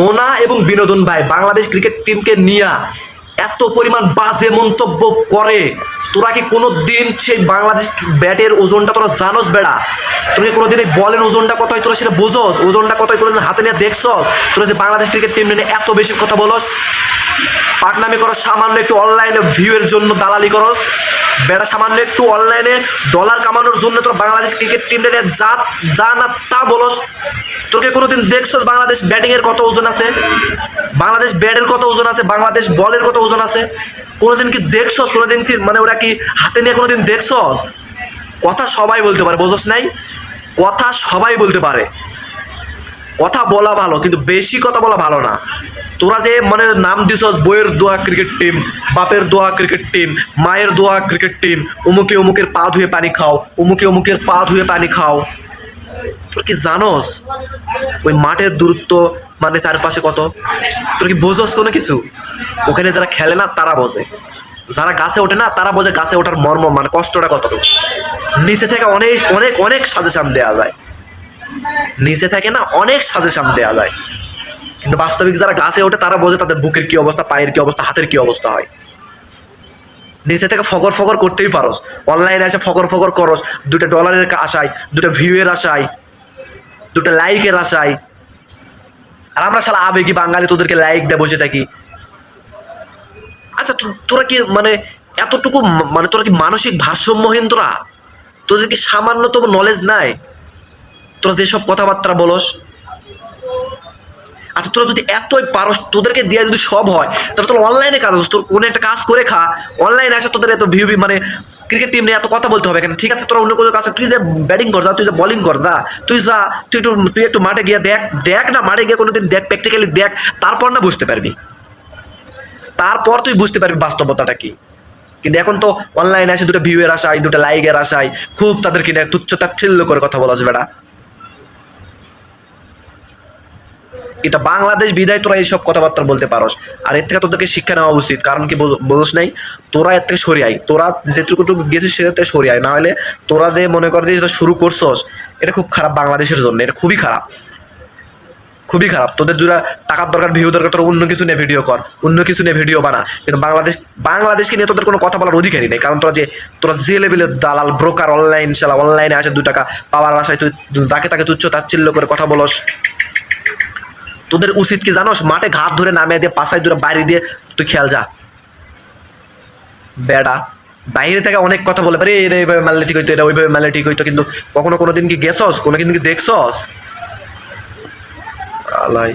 মোনা এবং বিনোদন ভাই, বাংলাদেশ ক্রিকেট টিমকে নিয়ে এত পরিমাণ বাজে মন্তব্য করে। তোরা কি কোনো দিন সেই বাংলাদেশ ব্যাটের ওজনটা তোরা জানোস বেড়া? তোরা কি কোনোদিন এই বলের ওজনটা কত হয় তোরা সেটা বোঝোস? ওজনটা কত হয় কোনোদিন হাতে নিয়ে দেখছস? তোরা যে বাংলাদেশ ক্রিকেট টিম নিয়ে এত বেশি কথা বলস? পাকনামি করো সামান্য একটু অনলাইনে ভিউয়ের জন্য দালালি করস? বেড়া সামান্য একটু অনলাইনে ডলার কামানোর জন্য তোর বাংলাদেশ ক্রিকেট টিম নিয়ে যা যা না তা বলস। তোকে কোনোদিন দেখছস বাংলাদেশ ব্যাটিং এর কত ওজন আছে? বাংলাদেশ ব্যাটের কত ওজন আছে? বাংলাদেশ বলের কত ওজন আছে? কোনোদিন কি দেখছস? কোনোদিন কি মানে ওরা কি হাতে নিয়ে কোনোদিন দেখছস? কথা সবাই বলতে পারে বোঝস নাই? কথা সবাই বলতে পারে। কথা বলা ভালো, কিন্তু বেশি কথা বলা ভালো না। তোরা যে মানে নাম দিছস, বইয়ের দোয়া ক্রিকেট টিম বাপের দোয়া ক্রিকেট টিম মায়ের দোয়া ক্রিকেট টিম উমুকে উমুকের পা ধুয়ে পানি খাও, উমুকে উমুকের পা ধুয়ে পানি খাও। তোর কি জানোস? ওই মাঠের দূরত্ব মানে তার পাশে কত? তোর কি বোঝস কোনো কিছু? ওখানে যারা খেলে না, তারা বোঝে। যারা গাছে ওঠে না, তারা বোঝে গাছে ওঠার মর্ম মানে কষ্টটা কতটুকু। নিচে থেকে অনেক অনেক অনেক সাজেশন দেওয়া যায়। নিচে থেকে না, অনেক সাজেশন দেওয়া যায়। কিন্তু বাস্তবিক যারা গাছে ওঠে, তারা বোঝে তাদের বুকের কি অবস্থা, পায়ের কি অবস্থা, হাতের কি অবস্থা হয়। নিচে থেকে ফকর ফকর করতেই পারোস। অনলাইনে এসে ফকর ফকর করস। দুটো ডলারের আশায়, দুটো ভিউয়ের আশায়, দুটো লাইকের আশায়। আর আমরা সালা আবেগি বাঙালি, তোদেরকে লাইক দেয় বসে থাকি আচ্ছা তোরা কি মানে এতটুকু মানে তোরা কি মানসিক ভারসাম্যহীন তোরা? তোদের কি সামান্যতম নলেজ নাই? তোরা যেসব কথাবার্তা বলস আচ্ছা তোরা যদি এতই পারস, তোদেরকে দিয়ে যদি সব হয়, তাহলে তোর অনলাইনে কাজ আছে তোর কোনো একটা কাজ করে খা অনলাইনে আসে তোদের এত ভিউ মানে ক্রিকেট টিম নিয়ে এত কথা বলতে হবে কেন? ঠিক আছে, তোরা অন্য কোনো কাজ তুই যে ব্যাটিং কর যা, তুই যে বলিং কর যা, তুই যা, তুই একটু তুই একটু মাঠে গিয়ে দেখ দেখ না, মাঠে গিয়ে কোনোদিন দেখ প্র্যাকটিক্যালি দেখ, তারপর না বুঝতে পারবি। তারপর তুই বুঝতে পারবি বাস্তবতাটা কি। কিন্তু এখন তো অনলাইনে আসে দুটো ভিউয়ের আশায়, দুটো লাইকের আশায়, খুব তাদেরকে তুচ্ছ তাচ্ছিল্য করে কথা বলা বেটা এটা বাংলাদেশ বিদায়, তোরা এইসব কথাবার্তা বলতে পারস। আর এর থেকে তোদেরকে শিক্ষা নেওয়া উচিত, কারণ কি বোঝ- বোঝস নাই? তোরা এর থেকে সরিয়াই তোরা যেটুকু গেছিস সেটা থেকে সরিয়াই না হলে তোরা যে মনে কর যে যেটা শুরু করছস, এটা খুব খারাপ বাংলাদেশের জন্য। এটা খুবই খারাপ। খুবই খারাপ। তোদের দুরা টাকার দরকার ভিউ দরকার, তোরা অন্য কিছু নিয়ে ভিডিও কর। অন্য কিছু নিয়ে ভিডিও বানা। কিন্তু বাংলাদেশ বাংলাদেশকে নিয়ে তোদের কোনো কথা বলার অধিকারই নেই। কারণ তোরা যে তোরা যে লেভেলের দালাল ব্রোকার অনলাইন শালা অনলাইনে আসে দু টাকা পাওয়ার আশায় তুই তাকে তাকে তুচ্ছ তাচ্ছিল্য করে কথা বলস। তোদের উচিত কি জানোস? মাঠে ঘাট ধরে নামিয়ে দিয়ে, পাশায় দূরে বাইরে দিয়ে তুই খেয়াল যা। বেডা। বাইরে থেকে অনেক কথা বলে পারে এটা এইভাবে মারলে ঠিক হইতো এটা ওইভাবে মারলে ঠিক হইতো। কিন্তু কখনো কোনো দিন কি গেছস? কোনো দিন কি দেখছস? আলাই।